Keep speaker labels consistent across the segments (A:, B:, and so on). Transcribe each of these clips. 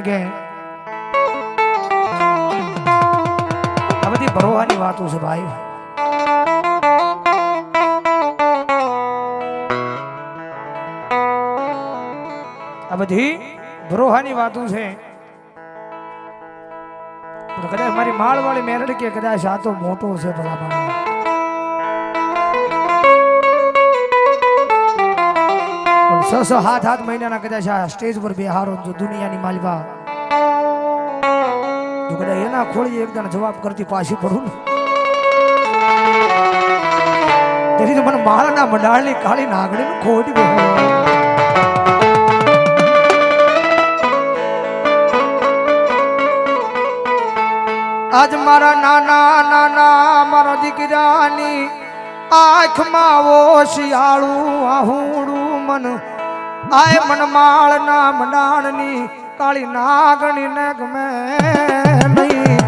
A: કારણ કે આ બધી ભરવાની વાતો છે ભાઈ. આ બધી ભરોહાની વાતો છે. કદાચ મારી માળવાળી મેરડ કે કદાચ આ તો મોટો છે ભલા છ છ હાથ હાથ મહિનાના કદાચ આ સ્ટેજ પર બેહારો જો દુનિયાની માલવા જો કદાચ એના ખોળી એકદમ જવાબ કરતી પાછી પડું ને તેથી તો મને મારાના મંડાળની કાળી નાગડી ખોટી બેહારો. આજ મારા નાના નાના મારા દીકરાની આંખમાં ઓ શિયાળું આહુડું મન આય મનમાળ માળના મંડાણની કાળી નાગણી ને ગમે નહીં.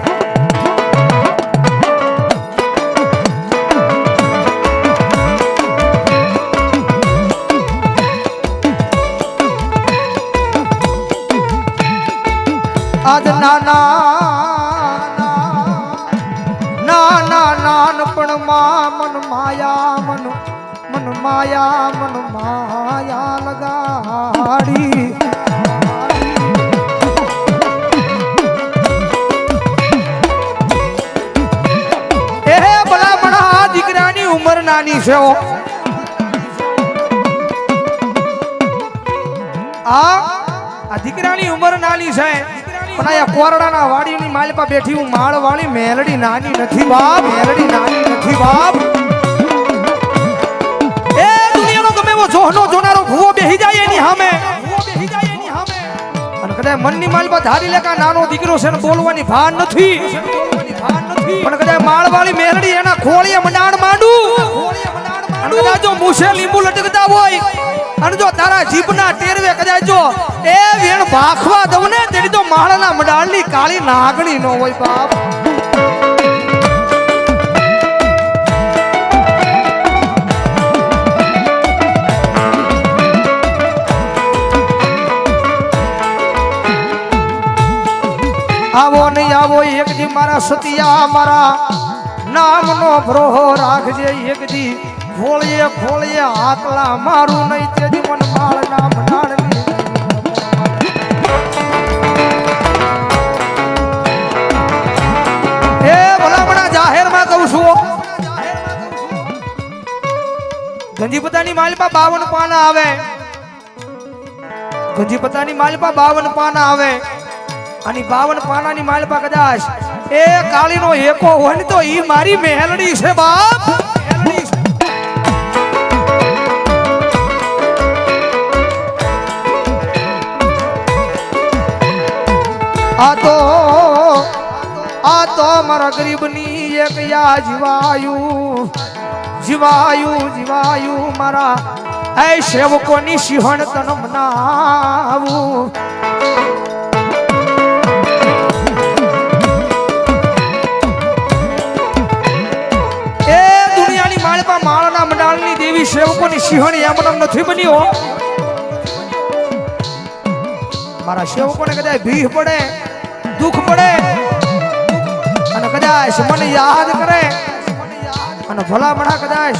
A: આજ નાના નાના નાનપણમાં મન માયા મન મન માયા મન માયા લગાડી એ ભલા આ દીકરાની ઉંમર નાની છે. આ દીકરાની ઉંમર નાની છે. પણ આ કોરડાના વાડીની માલપા બેઠી હું માળ મેલડી નાની નથી બાપ, મેલડી નાની નથી બાપ. ગમે જોનારો ભૂવો બેહી જાય એની સામે અને કદાચ મનની માલમાં ધારી લેકા નાનો દીકરો છે બોલવાની ભાન નથી. પણ કદાચ માળવાળી મેરડી એના ખોળીએ મંડાણ માંડું. કદાચ જો મૂછે લીંબુ લટકતા હોય, અને જો તારા જીભના ટેરવે કદાચ જો એ વેણ ભાખવા દઉં ને, તેની તો માળના મંડાણની કાળી નાગણી નો હોય બાપ. આવો નહીં આવો એક દી મારા સતિયા મારા નામનો ભરોહો રાખજે એક દી ખોળીએ ખોળીએ આકલા મારું નહીં તેજી મન માળ નામ નાણની એ ભલામણા જાહેરમાં કહું છું ગંજીપતાની માલિપા બાવન પાના આવે. ગંજીપતાની માલિપા બાવન પાના આવે. અને બાવન પાનાની માલપા કદાચ એ કાળીનો એકો હોય ને તો ઈ મારી મેલડી છે બાપ. આ તો આ તો મારા ગરીબની એક યા જીવાયું. જીવાયું જીવાયું મારા એ સેવકોની સિંહણ તન મનાવું દેવી સેવકોની સિંહણી એમ નામ નથી બન્યો. મારા સેવકોને કદાચ ભીહ પડે, દુઃખ પડે, અને કદાચ મને યાદ કરે, અને ભલા મણા કદાચ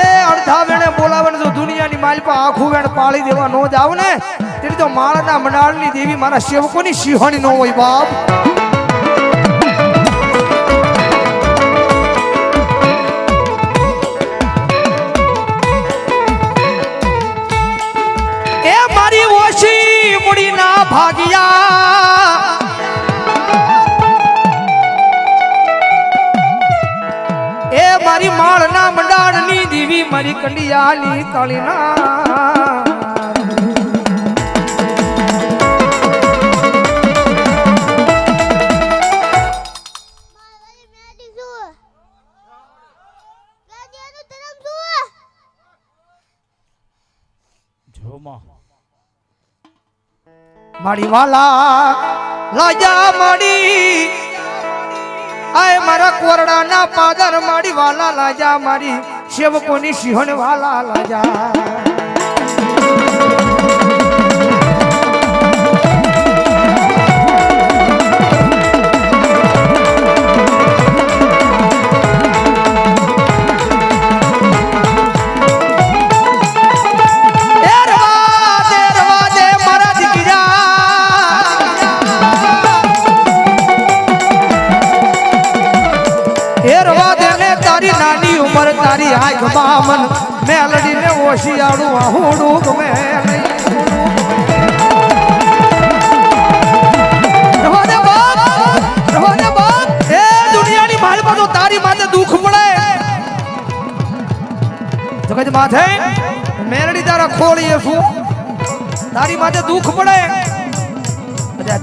A: એ અડધા વેણે બોલાવે જો દુનિયાની માલપા આખું વેણ પાળી દેવા નો જાવ ને, તેની તો માળના મંડાળની દેવી મારા સેવકોની સિંહણી નો હોય બાપ. મારી માળના મંડાળની દીવી મારી કંડિયાની કાળીના.
B: મારી
A: વાલા લાજા માડી આય મારા કોરડાના પાદર મારી વાલા લાજા મારી સેવકોની સિંહણ વાલા લાજા. ઓશિયાળું માથે મેલડી તારા ખોળીએ છું. તારી માથે દુઃખ પડે.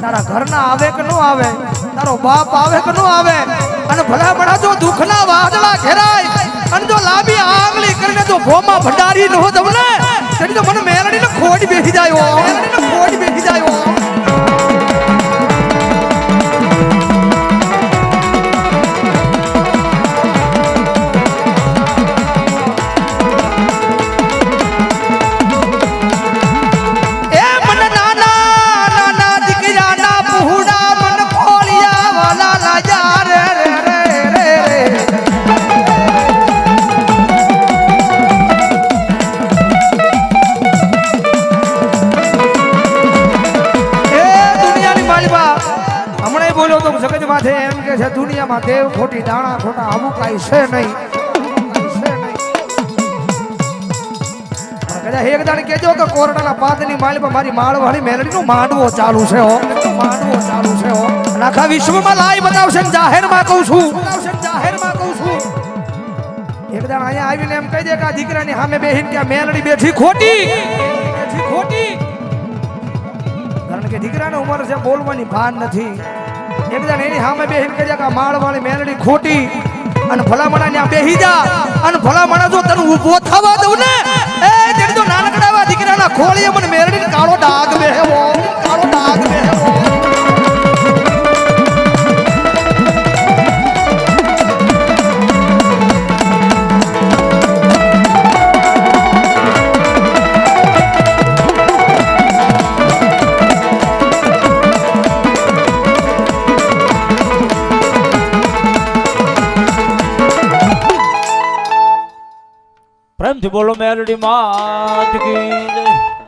A: તારા ઘરના આવે કે ન આવે? તારો બાપ આવે કે ન આવે? અને ભલા ભલા જો દુઃખના વાદળા ઘેરાય અને જો લાંબી આંગળી કરીને જો ભોમાં ભંડારી ન હોત ને તો મને મેલડીને ખોટ બેસી જાય બોલ્યો તો સગજ માથે એમ કે છે, દુનિયામાં દેવ ખોટી, દાણા ખોટા, આવું કાંઈ છે નહીં. કદાચ એક દાણ કેજો કે કોરડાના પાદની માલિબા મારી માળવાળી મેલડીનો માંડવો ચાલુ છે, હો. માંડવો ચાલુ છે, હો. આખા વિશ્વમાં લાઈ બતાવશે જાહેરમાં કહું છું જાહેરમાં કહું છું. એક દાણ અહીંયા આવીને એમ કહી દે કે આ દીકરાની સામે બેહીને કે મેલડી બેઠી ખોટી. ખોટી. કારણ કે દીકરાની ઉંમર છે બોલવાની ભાન નથી. એક દાડ એની સામે બેહીને દે કે માળવાળી મેલડી ખોટી અને ભલામણા ત્યાં બેહી જા. અને ભલામણા જો તને ઊભો થવા દઉં ને, એ તેની તો નાનકડાવા દીકરાના ખોળીએ મને મેલડી કાળો ડાઘ બેહવો. કાળો ડાઘ બેહેવો.
C: પ્રેમથી બોલો મેલડી માત કી.